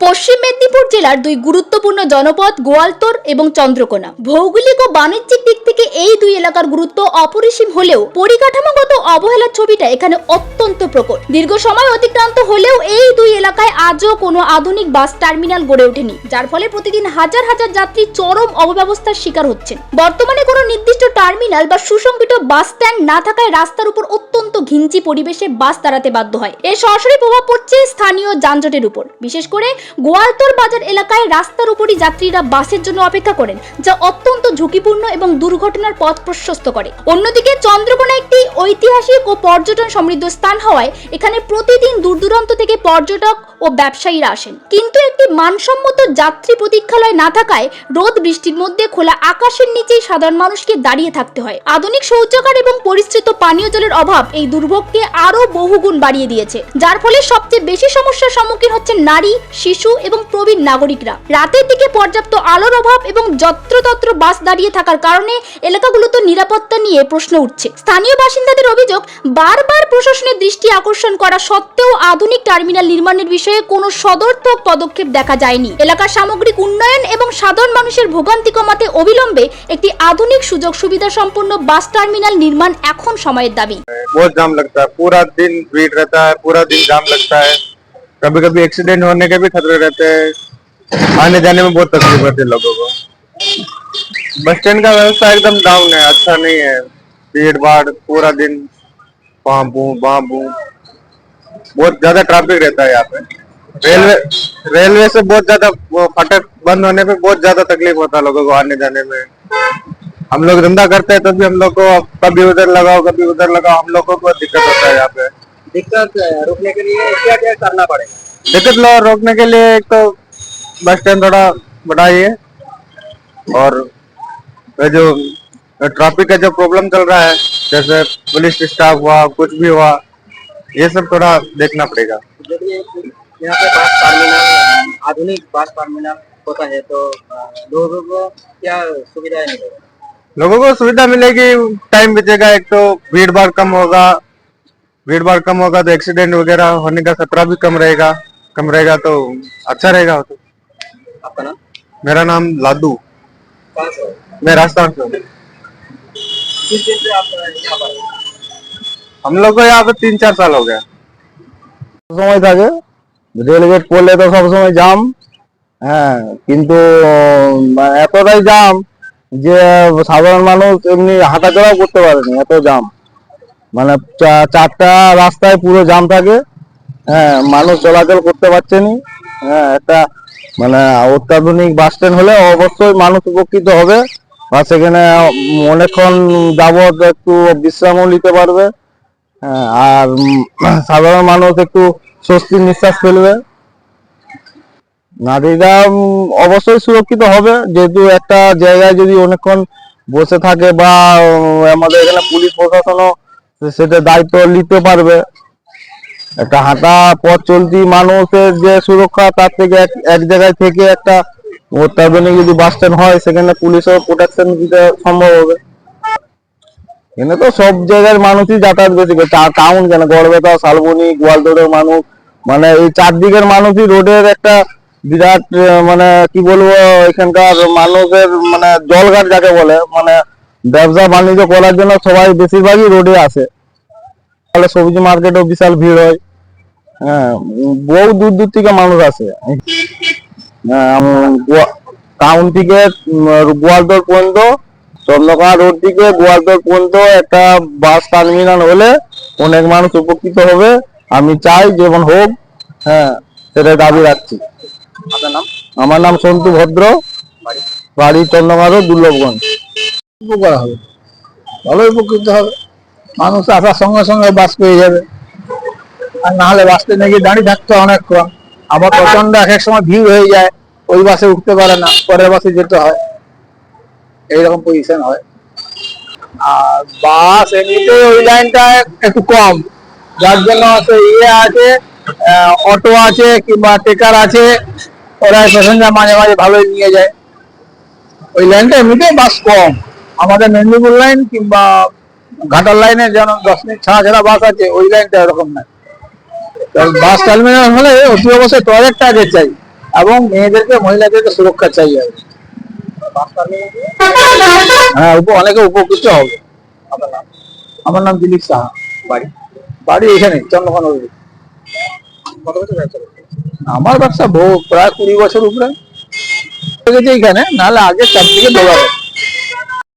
পশ্চিম জেলার দুই গুরুত্বপূর্ণ জনপদ গোয়ালতোর এবং চন্দ্রকোনা। ভৌগোলিক ও বাণিজ্যিক দিক থেকে এই দুই এলাকার গুরুত্ব অপরিসীম হলেও পরিকাঠামোগত অবহেলার ছবিটা এখানে অত্যন্ত প্রকট। দীর্ঘ সময় অতিক্রান্ত হলেও এই দুই এলাকায় আজও কোনো আধুনিক বাস টার্মিনাল গড়ে ওঠেনি, যার ফলে প্রতিদিন হাজার হাজার যাত্রী চরম অব্যবস্থার শিকার হচ্ছেন। বর্তমানে কোনো নির্দিষ্ট টার্মিনাল বা সুসংগঠিত বাস স্ট্যান্ড না থাকায় রাস্তার উপর অত্যন্ত ঘিঞ্চি পরিবেশে বাস দাঁড়াতে বাধ্য হয়। এর সরাসরি প্রভাব পড়ছে স্থানীয় যানজটের উপর। বিশেষ করে গোয়ালতোর বাজার এলাকায় রাস্তার উপরই যাত্রীরা বাসের জন্য অপেক্ষা করেন, যা অত্যন্ত ঝুঁকিপূর্ণ এবং দুর্ঘটনার পথ প্রশস্ত করে। অন্যদিকে চন্দ্রকোনা একটি ঐতিহাসিক ও পর্যটন সমৃদ্ধ স্থান হওয়ায় এখানে প্রতিদিন দূর দূরান্ত থেকে পর্যটক ব্যবসায়ীরা আসেন। কিন্তু একটি মানসম্মত যাত্রী প্রতীক্ষালয় না থাকায় রোদ বৃষ্টির মধ্যে খোলা আকাশের নিচেই সাধারণ মানুষকে দাঁড়িয়ে থাকতে হয়। আধুনিক শৌচাগার এবং পরিশ্রিত পানীয় জলের অভাব এই দুর্ভোগকে আরও বহুগুণ বাড়িয়ে দিয়েছে। যার ফলে সবচেয়ে বেশি সমস্যার সম্মুখীন হচ্ছেন নারী, শিশু এবং প্রবীণ নাগরিকরা। রাতের দিকে পর্যাপ্ত আলোর অভাব এবং যত্রতত্র বাস দাঁড়িয়ে থাকার কারণে এলাকাগুলোতে নিরাপত্তা নিয়ে প্রশ্ন উঠছে। স্থানীয় বাসিন্দাদের অভিযোগ, বারবার প্রশাসনের দৃষ্টি আকর্ষণ করা সত্ত্বেও আধুনিক টার্মিনাল নির্মাণের বিষয়ে কোনো সদর্থক পদক্ষেপ দেখা যায়নি এলাকার সামগ্রিক উন্নয়ন এবং সাধারণ মানুষের ভোগান্তি কমাতে অবিলম্বে একটি আধুনিক সুযোগ সুবিধা সম্পন্ন বাস টার্মিনাল নির্মাণ এখন সময়ের দাবি बहुत जाम लगता है पूरा दिन भीड़ रहता है पूरा दिन जाम लगता है कभी कभी एक्सीडेंट होने के भी खतरे रहते हैं आने जाने में बहुत तकलीफ होती है लोगों को बस स्टैंड का व्यवस्था एकदम डाउन है अच्छा नहीं है भीड़ भाड़ पूरा दिन वहाँ बू वहाँ बू बहुत ज्यादा ट्रैफिक रहता है यहाँ पे रेलवे रेलवे से बहुत ज़्यादा वो फाटक बंद होने पे बहुत ज़्यादा तकलीफ़ होता है लोगों को आने जाने में। हम लोग धंधा करते हैं तो भी हम लोग को कभी उधर लगाओ कभी उधर लगाओ हम लोगों को दिक्कत होता है यहाँ पे। दिक्कत रोकने के लिए क्या क्या करना पड़ेगा? दिक्कत लो रोकने के लिए एक तो बस स्टैंड थोड़ा बढ़ाइए और जो ट्रैफ़िक का जो प्रॉब्लम चल रहा है जैसे पुलिस स्टाफ हुआ कुछ भी हुआ ये सब थोड़ा देखना पड़ेगा। यहाँ पे बास टर्मिनल आधुनिक बास टर्मिनल होता है तो लोगों को क्या सुविधा मिलेगी लोगों को सुविधा मिलेगी टाइम बचेगा एक तो भीड़ भाड़ कम होगा भीड़ भाड़ कम होगा तो एक्सीडेंट वगैरह होने का खतरा भी कम रहेगा कम रहेगा तो अच्छा रहेगा तो आपका नाम? मेरा नाम लादू मैं राजस्थान से हम लोग को यहाँ पे तीन चार साल हो गया। রেলগেট পড়লে তো সবসময় জাম হ্যাঁ কিন্তু এতটাই জাম যে, সাধারণ মানুষ এমনি হাঁটাচলাও করতে পারেনি এত জাম মানে চারটা রাস্তায় পুরো জাম থাকে হ্যাঁ মানুষ চলাচল করতে পারছে না হ্যাঁ একটা মানে অত্যাধুনিক বাস স্ট্যান্ড হলে অবশ্যই মানুষ উপকৃত হবে। বা সেখানে অনেকক্ষণ যাবত একটু বিশ্রামও নিতে পারবে। আর সাধারণ মানুষ একটু স্বস্তির নিঃশ্বাস ফেলবে। নারীরা অবশ্যই সুরক্ষিত হবে। যেহেতু একটা জায়গায় যদি অনেকক্ষণ বসে থাকে বা আমাদের এখানে পুলিশ প্রশাসনও সেটা দায়িত্ব নিতে পারবে। একটা হাঁটা পথ চলতি মানুষের যে সুরক্ষা, তার থেকে এক এক জায়গায় থেকে একটা অত্যাধুনিক যদি বাস স্ট্যান্ড হয়, সেখানে পুলিশও প্রোটেকশন দিতে সম্ভব হবে। এখানে তো সব জায়গার মানুষই যাতায়াত বেশি করে। টাউন কেন? গড়বেতা শালবনি গোয়ালতোড়ের মানুষ। মানে এই চারদিকের মানুষই রোডের একটা বিরাট মানে কি বলব এখানকার মানুষের মানে জলঘাট যাকে বলে মানে ব্যবসা বাণিজ্য করার জন্য সবাই বেশিরভাগই রোডে আসে। তাহলে সবজি মার্কেটেও বিশাল ভিড় হয়। হ্যাঁ বহু দূর দূর থেকে মানুষ আসে। টাউন থেকে উম, গোয়ালতোড় পর্যন্ত চন্দ্রকোনা রোড থেকে গোয়ালতোড় পর্যন্ত একটা বাস টার্মিনাল হলে অনেক মানুষ উপকৃত হবে। আমি চাই যেমন হোক হ্যাঁ সেটা দাবি রাখছি। আমার নাম সন্তু ভদ্র। বাড়ি? চন্দ্রকোনা রোড দুর্লভগঞ্জ। উপকার হবে। ভালো উপকৃত হবে। মানুষ আসার সঙ্গে সঙ্গে বাস পেয়ে যাবে। আর না হলে বাসতে নাকি দাঁড়িয়ে থাকতে অনেকক্ষণ। আবার প্রচণ্ড এক এক সময় ভিড় হয়ে যায়। ওই বাসে উঠতে পারে না পরের বাসে যেতে হয়। এইরকম পজিশন হয়। আর বাস এমনিতে ওই লাইনটা একটু কম। যার জন্য ইয়ে আছে অটো আছে কিংবা টেকার আছে, ওরা প্যাসেঞ্জার মাঝে মাঝে ভালোই নিয়ে যায়। ওই লাইনটা এমনিতেই বাস কম। আমাদের মেদিনীপুর লাইন কিংবা ঘাটার লাইনে যেন দশ মিনিট ছাড়া ছাড়া বাস আছে, ওই লাইনটা এরকম না। বাস টার্মিনাল হলে অতি অবশ্যই টয়লেটটা আগে চাই, এবং মেয়েদেরকে, মহিলাদেরকে সুরক্ষা চাই আর কি। বাস টার্মিনাল দিয়ে হ্যাঁ উপ- অনেকে উপকৃত হবে। আমার নাম দিলীপ সাহা। বাড়ি? বাড়ি এখানে চন্দ্রকোনা রোডে। কত বছর ব্যবসা আমার ব্যবসা প্রায় কুড়ি বছর উপরে। গেছে এখানে নাহলে আগে চারদিকে দোকান